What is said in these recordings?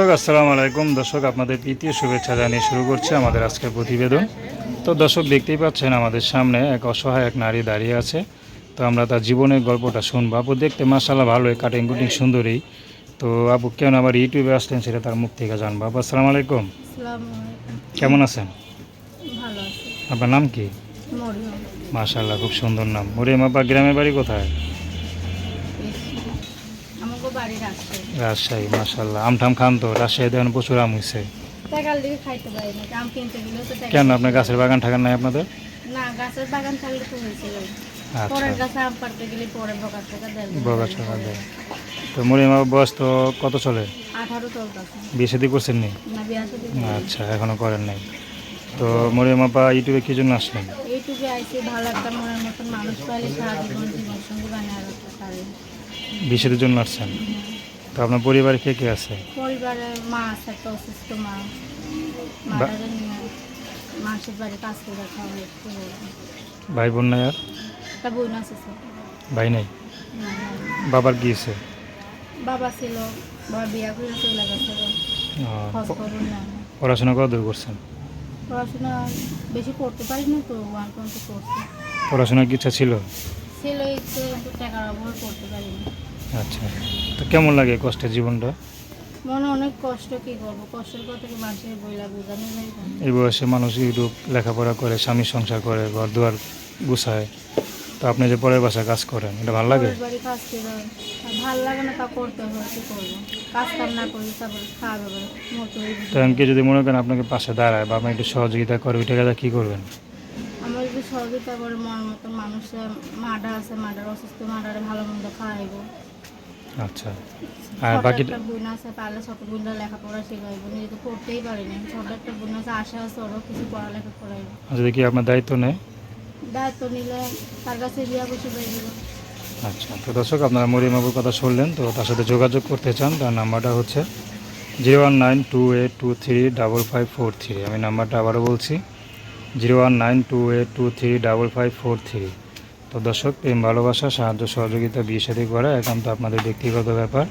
দর্শক আসসালামু আলাইকুম। দর্শক আপনাদের তৃতীয় শুভেচ্ছা জানিয়ে শুরু করছে আমাদের আজকের প্রতিবেদন। তো দর্শক দেখতেই পাচ্ছেন আমাদের সামনে এক অসহায় এক নারী দাঁড়িয়ে আছে। তো আমরা তার জীবনের গল্পটা শুনব। আপু দেখতে মাসাল্লাহ ভালোই কাটিং কুটিং সুন্দরী। তো আপু কেন আবার ইউটিউবে আসলেন সেটা তার মুখ থেকে জানব। আপু আসসালামু আলাইকুম। কেমন আছেন? আপনার নাম কি? মাশাল্লাহ খুব সুন্দর নাম। মরিয়াম আপা গ্রামের বাড়ি কোথায়? রাজশাহী মাশাল্লাহ আমঠাম খান তো রাজশাহীতে এখন প্রচুর আম হয়েছে কেন আপনার গাছের বাগান ঠাগান নাই আপনাদের? না গাছের বাগান থাকলে তো হয়েছিল আচ্ছা। তো বয়স তো কত চলে? বিয়ে শাদী করছেন নি? আচ্ছা এখনও করেন নাই। তো মরিয়াম ইউটিউবে কি জন্য আসলেন? এইটুকু আইসি ভালো একটা মনের মতন মানুষ পাইলে সারা জীবন জীবন সঙ্গে বানিয়ে রাখতে পারে। বিশেষের জন্য আসছেন। তো আপনার পরিবারে কে কে আছে? পরিবারে মা আছে একটা অসুস্থ মা। মাটাকে নিয়ে মানুষের বাড়ি কাজ করে খাওয়া একটু ভাই বোন নাই আর? একটা বোন আছে ভাই নাই। বাবার কি আছে বাবা ছিল বাবা বিয়া করে চলে গেছে। পড়াশোনা কত দূর করছেন? পড়াশোনা বেশি পড়তে পারিনি তো ওয়ান পর্যন্ত পড়াশোনার কি ইচ্ছা ছিল? ছিল ইচ্ছে কিন্তু টাকার অভাবে করতে পারিনি। আচ্ছা তো কেমন লাগে কষ্টের জীবনটা? মনে অনেক কষ্ট কি করব? কষ্টের কথা কি মানুষের বইলা বোঝানো যায় এই বয়সে মানুষ ইউটিউব লেখাপড়া করে স্বামী সংসার করে ঘর দুয়ার গুছায়। তো আপনি যে পরের বাসায় কাজ করেন এটা ভালো লাগে? বাড়ি কাজ করে ভালো লাগে না তা করতে হবে কি করব? কাজ কাম না করি তারপরে খাওয়া দাওয়া মতো যদি মনে করেন আপনাকে পাশে দাঁড়ায় বা আপনি একটু সহযোগিতা করে ওই টাকাটা কী করবেন? আমার যদি সহযোগিতা করে মন মানুষের মাডা আছে মাডার অসুস্থ মাডারে ভালো মন্দ খাওয়াইবো। আচ্ছা। আর বাকি বোন আছে পারলে ছোট বোনরা লেখাপড়া শেখাইবো নিজে তো পড়তেই পারিনি ছোট একটা বোন আছে আশা আছে ওরও কিছু পড়ালেখা করাইবো। যদি কি আপনার দায়িত্ব নেয় দায়িত্ব নিলে তার কাছে বিয়া বসে আচ্ছা তো দর্শক, আপনারা মরিমাবুর কথা শুনলেন, তো তার সাথে যোগাযোগ করতে চান, তার নাম্বারটা হচ্ছে zero one nine two eight two three double five four three. আমি নাম্বারটা আবারও বলছি, zero one nine two eight two three double five four three. তো দর্শক, প্রেম, ভালোবাসা, সাহায্য, সহযোগিতা, বিয়ে সাথে করা একান্ত আপনাদের ব্যক্তিগত ব্যাপার।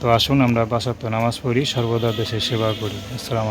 তো আসুন, আমরা পাশাপ্ত নামাজ পড়ি, সর্বদা দেশের সেবা করি। আসসালামু